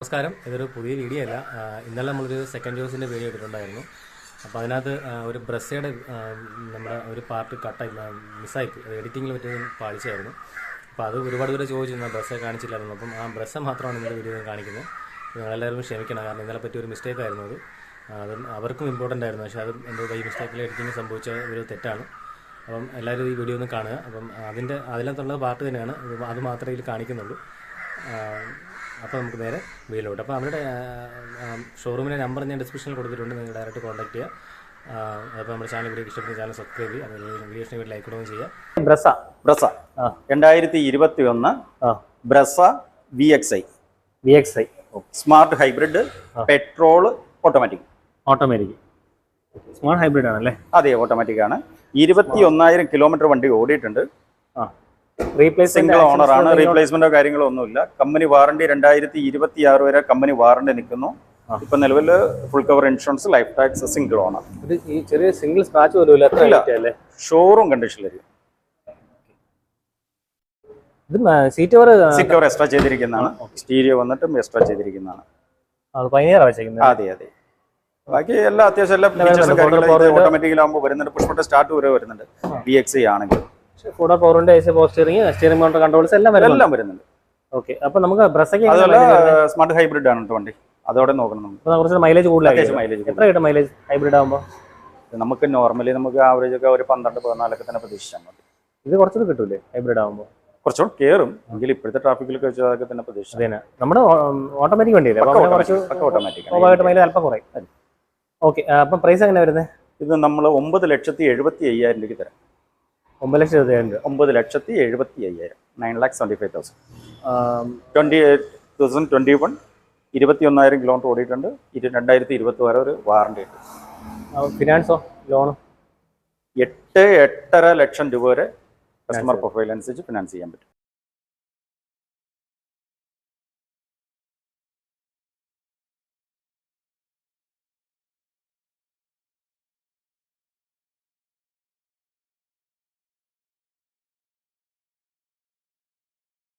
നമസ്കാരം. ഇതൊരു പുതിയ വീഡിയോ അല്ല. ഇന്നലെ നമ്മളൊരു സെക്കൻഡ് യൂസിന്റെ വീഡിയോ ഇട്ടിട്ടുണ്ടായിരുന്നു. അപ്പോൾ അതിനകത്ത് ഒരു ബ്രസ്സയുടെ നമ്മുടെ ഒരു പാർട്ട് കട്ടായി മിസ്സായി എഡിറ്റിങ്ങിൽ പറ്റിയ പാളിച്ചായിരുന്നു അപ്പോൾ അത് ഒരുപാട് പേര് ചോദിച്ചിരുന്നു ബ്രസ്സെ കാണിച്ചില്ലായിരുന്നു. അപ്പം ആ ബ്രസ്സ മാത്രമാണ് ഇന്നലെ വീഡിയോ കാണിക്കുന്നത്. നിങ്ങളെല്ലാവരും ക്ഷമിക്കണം. കാരണം ഇന്നലെ പറ്റിയ ഒരു മിസ്റ്റേക്ക് ആയിരുന്നു അത്. അത് അവർക്കും ഇമ്പോർട്ടന്റ് ആയിരുന്നു. പക്ഷേ അത് എന്തോ ഈ മിസ്റ്റേക്കിൽ എഡിറ്റിംഗ് സംഭവിച്ച ഒരു തെറ്റാണ്. അപ്പം എല്ലാവരും ഈ വീഡിയോ ഒന്ന് കാണുക. അപ്പം അതിന്റെ അതിനകത്തുള്ള പാർട്ട് തന്നെയാണ്. അത് മാത്രമേ ഇതിൽ കാണിക്കുന്നുള്ളൂ. അപ്പോൾ നമുക്ക് നേരെ വീലോട്ട് അപ്പോൾ അവരുടെ ഷോറൂമിന്റെ നമ്പർ ഞാൻ ഡിസ്ക്രിപ്ഷനിൽ കൊടുത്തിട്ടുണ്ട്. നിങ്ങൾ ഡയറക്റ്റ് കോൺടാക്ട് ചെയ്യുക അപ്പോൾ നമ്മുടെ ചാനൽ വീഡിയോ ഇഷ്ടപ്പെടുന്ന ചാനൽ സബ്സ്ക്രൈബ് ചെയ്യുക. അപ്പോൾ വീഡിയോ ഇഷ്ടം ലൈക്ക് ഇടുകയും ചെയ്യുക ബ്രസ ബ്രസ. ആ. രണ്ടായിരത്തി ഇരുപത്തി ഒന്ന് Brezza V X I V X I smart hybrid petrol automatic automatic smart hybrid ആണല്ലേ? അതെ ഓട്ടോമാറ്റിക് ആണ്. ഇരുപത്തി ഒന്നായിരം കിലോമീറ്റർ വണ്ടി ഓടിയിട്ടുണ്ട്. ആ. സിംഗിൾ ഓണർ ആണ്. റീപ്ലേസ്മെന്റോ കാര്യങ്ങളോ ഒന്നുമില്ല. കമ്പനി വാറണ്ടി രണ്ടായിരത്തി ഇരുപത്തി ആറ് വരെ കമ്പനി വാറണ്ടി നിൽക്കുന്നു. ഇപ്പൊ നിലവിൽ full cover insurance life tax single owner ഇത് ഈ ചെറിയ സിംഗിൾ സ്ക്രാച്ച് പോലും ഷോറൂം കണ്ടീഷനിലായിരിക്കും ഇത് സീറ്റ് കവർ എക്സ്ട്രാ ചെയ്തിരിക്കുന്നതാണ്. സ്റ്റീരിയോ വന്നിട്ടും എക്സ്ട്രാ ചെയ്തിരിക്കുന്നതാണ്. അതെ അതെ ബാക്കി എല്ലാ അത്യാവശ്യം എല്ലാ. ഫീച്ചേഴ്സും Border ഓട്ടോമാറ്റിക്കലാകുമ്പോൾ വരുന്നുണ്ട്. പുഷ്പട്ട സ്റ്റാർട്ട് വരെ വരുന്നുണ്ട്. ബി എക്സ് ആണെങ്കിൽ. കൂടെ പവറിന്റെ ഐസ് പോസ്റ്ററിങ് സ്റ്റിയറിംഗ് മോട്ടർ കൺട്രോൾസ് എല്ലാം എല്ലാം വരുന്നുണ്ട്. ഓക്കെ അപ്പൊ നമുക്ക് ബ്രസയ്ക്ക് അതുപോലെ സ്മാർട്ട് ഹൈബ്രിഡ് ആണ് വണ്ടി. അതോടെ നോക്കണം നമുക്ക്. കുറച്ച് മൈലേജ് കൂടുതലായി മൈലേജ് എത്ര കിട്ടും മൈലേജ് ഹൈബ്രിഡ് ആകുമ്പോൾ നമുക്ക് നോർമലി നമുക്ക് ആവറേജ് ഒക്കെ ഒരു പന്ത്രണ്ട് പതിനാലൊക്കെ തന്നെ പ്രതീക്ഷിച്ചാൽ മതി. ഇത് കുറച്ചത് കിട്ടൂലേ ഹൈബ്രിഡ് ആകുമ്പോൾ കുറച്ചുകൂടെ കയറും എങ്കിൽ ഇപ്പോഴത്തെ ട്രാഫിക്കിലൊക്കെ വെച്ചാൽ അതൊക്കെ തന്നെ പ്രതീക്ഷിച്ചു നമ്മുടെ ഓട്ടോമാറ്റിക് വണ്ടിയല്ലേ? ഓട്ടോമാറ്റിക് മൈലേജ് അല്പം കുറയും. ഓക്കെ അപ്പം പ്രൈസ് എങ്ങനെ വരുന്നത്? ഇത് നമ്മൾ ഒമ്പത് ലക്ഷത്തി എഴുപത്തി അയ്യായിരം രൂപയ്ക്ക് തരാം. ഒമ്പത് ലക്ഷത്തി ഇരുപത്തിയേഴ് രൂപ. ഒമ്പത് ലക്ഷത്തി എഴുപത്തി അയ്യായിരം. Nine lakhs twenty five thousand twenty twenty thousand twenty one ഇരുപത്തി ഒന്നായിരം കിലോമീറ്റർ ഓടിയിട്ടുണ്ട്. ഇരു രണ്ടായിരത്തി ഇരുപത്തി വരെ ഒരു വാറണ്ടി ഉണ്ട്. ഫിനാൻസോ ലോൺ എട്ട് എട്ടര ലക്ഷം രൂപ വരെ കസ്റ്റമർ പ്രൊഫൈൽ അനുസരിച്ച് ഫിനാൻസ് ചെയ്യാൻ പറ്റും.